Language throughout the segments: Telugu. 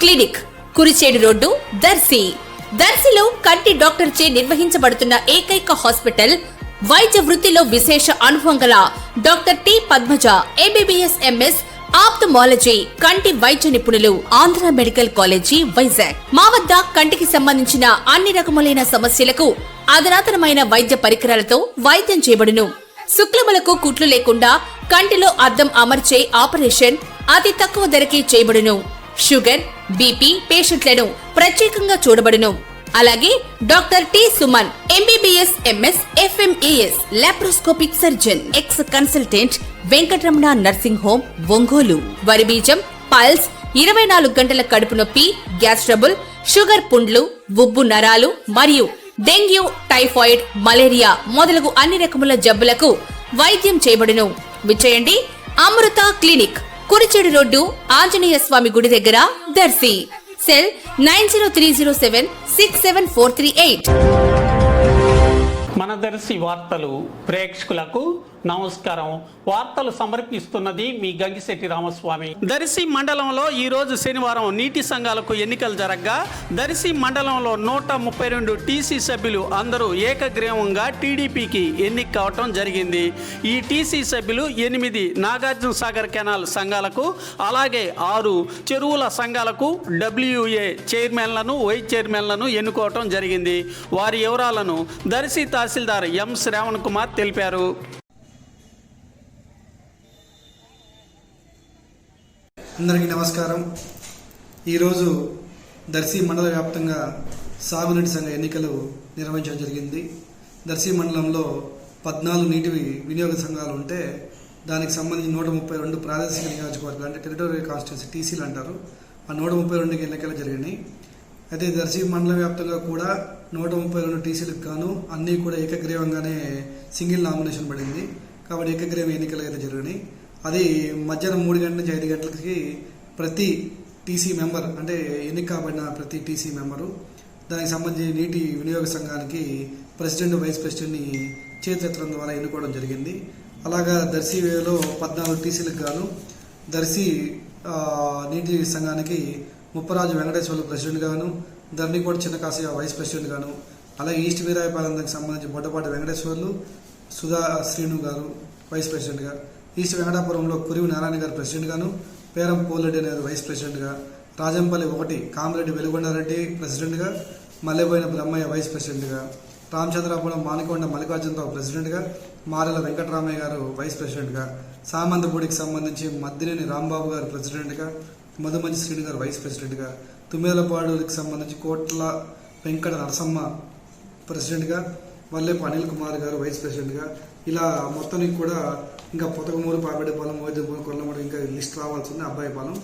Clinic Kurichedu road Darsi. దర్శిలో కంటి డాక్టర్ చే నిర్వహించబడుతున్న ఏకైక హాస్పిటల్ వైద్య వృత్తిలో విశేష అనుభవం గల doctor T Padmaja MBBS MS ophthalmology కంటి వైద్య నిపుణులు ఆంధ్ర మెడికల్ కాలేజీ వైజాగ్. మా వద్ద కంటికి సంబంధించిన అన్ని రకములైన సమస్యలకు అధునాతనమైన వైద్య పరికరాలతో వైద్యం చేయబడును. శుక్లములకు కుట్లు లేకుండా కంటిలో అద్దం అమర్చే ఆపరేషన్ అతి తక్కువ ధరకే చేయబడును. షుగర్ బీపీ పేషెంట్లను ప్రత్యేకంగా చూడబడును. అలాగే doctor T Suman MBBS MS FMAS laparoscopic surgeon ex consultant Venkataramana nursing home Ongole. వరి బీజం పల్స్ ఇరవై నాలుగు గంటల కడుపు నొప్పి గ్యాస్ ట్రబుల్ షుగర్ పుండ్లు ఉబ్బు నరాలు మరియు డెంగ్యూ టైఫాయిడ్ మలేరియా మొదలగు అన్ని రకముల జబ్బులకు వైద్యం చేయబడును. విచ్చేయండి అమృత క్లినిక్. కురిచేడు రోడ్డు ఆంజనేయ స్వామి గుడి దగ్గర Darsi. Cell nine zero three zero seven six seven four three eight. మన దర్శి వార్తలు ప్రేక్షకులకు నమస్కారం. వార్తలు సమర్పిస్తున్నది మీ గంగిశెట్టి రామస్వామి. దర్శి మండలంలో ఈ రోజు శనివారం నీటి సంఘాలకు ఎన్నికలు జరగ్గా దర్శి మండలంలో నూట ముప్పై రెండు టీసీ సభ్యులు అందరూ ఏకగ్రీవంగా టీడీపీకి ఎన్నిక కావటం జరిగింది. ఈ టీసీ సభ్యులు ఎనిమిది నాగార్జున సాగర్ కెనాల్ సంఘాలకు అలాగే ఆరు చెరువుల సంఘాలకు డబ్ల్యూఏ చైర్మన్లను వైస్ చైర్మన్లను ఎన్నుకోవటం జరిగింది. వారి వివరాలను దర్శి తహసీల్దార్ ఎం శ్రావణ్ కుమార్ తెలిపారు. అందరికీ నమస్కారం. ఈరోజు దర్శి మండల వ్యాప్తంగా సాగునీటి సంఘ ఎన్నికలు నిర్వహించడం జరిగింది. దర్శి మండలంలో పద్నాలుగు నీటి వినియోగ సంఘాలు ఉంటే దానికి సంబంధించి నూట ముప్పై రెండు ప్రాదేశిక నియోజకవర్గాలు అంటే టెరిటోరియల్ కాన్స్టిట్యూన్సీ టీసీలు అంటారు. ఆ నూట ముప్పై రెండుకి ఎన్నికలు జరిగినాయి. అయితే దర్శి మండల వ్యాప్తంగా కూడా నూట ముప్పై రెండు టీసీలకు గాను అన్నీ కూడా ఏకగ్రీవంగానే సింగిల్ నామినేషన్ పడింది. కాబట్టి ఏకగ్రీవ ఎన్నికలు అయితే జరిగినాయి. అది మధ్యాహ్నం మూడు గంటల నుంచి ఐదు గంటలకి ప్రతి టీసీ మెంబర్ అంటే ఎన్నిక కాబడిన ప్రతి టీసీ మెంబరు దానికి సంబంధించి నీటి వినియోగ సంఘానికి ప్రెసిడెంట్ వైస్ ప్రెసిడెంట్ని చేతులెత్తడం ద్వారా ఎన్నుకోవడం జరిగింది. అలాగా దర్శిలో పద్నాలుగు టీసీలకు గాను దర్శి నీటి సంఘానికి ముప్పరాజు వెంకటేశ్వర్లు ప్రెసిడెంట్ గాను ధరణికోట చిన్నకాశయ్య వైస్ ప్రెసిడెంట్ గాను అలాగే ఈస్ట్ వీరాయపాలెంకి సంబంధించి బొడ్డపాటి వెంకటేశ్వర్లు సుధా శ్రీను గారు వైస్ ప్రెసిడెంట్గా ఈస్ట్ వెంకటాపురంలో కురివి నారాయణ గారు ప్రెసిడెంట్గాను పేరం పోలరెడ్డి అనేది వైస్ ప్రెసిడెంట్గా రాజంపల్లి ఒకటి కామిరెడ్డి వెలుగొండారెడ్డి ప్రెసిడెంట్గా మల్లెబోయిన బ్రహ్మయ్య వైస్ ప్రెసిడెంట్గా రామచంద్రాపురం మానికొండ మల్లికార్జునరావు ప్రెసిడెంట్గా మారెల వెంకటరామయ్య గారు వైస్ ప్రెసిడెంట్గా సామంతపూడికి సంబంధించి మద్దినేని రాంబాబు గారు ప్రెసిడెంట్గా మధుమంచి శ్రీని గారు వైస్ ప్రెసిడెంట్గా తుమ్మేలపాడుకి సంబంధించి కోట్ల వెంకట నరసమ్మ ప్రెసిడెంట్గా వల్లేపు అనిల్ కుమార్ గారు వైస్ ప్రెసిడెంట్గా. ఇలా మొత్తానికి కూడా ఇంకా పొతకమూరు పాపేటపాలెం మోదిపూర్ కొల్లమూరు ఇంకా లిస్ట్ రావాల్సి ఉంది అబ్బాయిపాలెం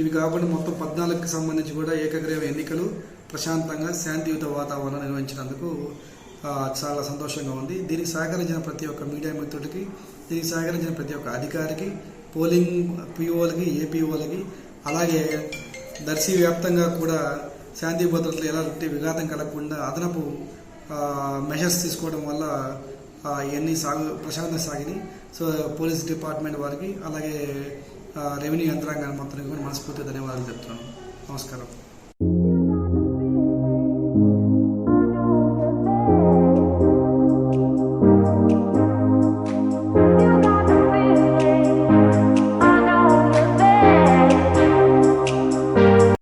ఇవి కాకుండా మొత్తం పద్నాలుగుకి సంబంధించి కూడా ఏకగ్రీవ ఎన్నికలు ప్రశాంతంగా శాంతియుత వాతావరణం నిర్వహించినందుకు చాలా సంతోషంగా ఉంది. దీనికి సహకరించిన ప్రతి ఒక్క మీడియా మిత్రుడికి దీనికి సహకరించిన ప్రతి ఒక్క అధికారికి పోలింగ్ పిఓలకి ఏపీఓలకి అలాగే దర్శి వ్యాప్తంగా కూడా శాంతి భద్రతలు ఎలాంటి విఘాతం కలగకుండా అదనపు మెషర్స్ తీసుకోవడం వల్ల ఇవన్నీ సాగు ప్రశాంతంగా సాగినాయి. సో పోలీస్ డిపార్ట్మెంట్ వారికి అలాగే రెవెన్యూ యంత్రాంగాన్ని మొత్తానికి కూడా మనస్ఫూర్తిగా ధన్యవాదాలు చెప్తున్నాను. నమస్కారం.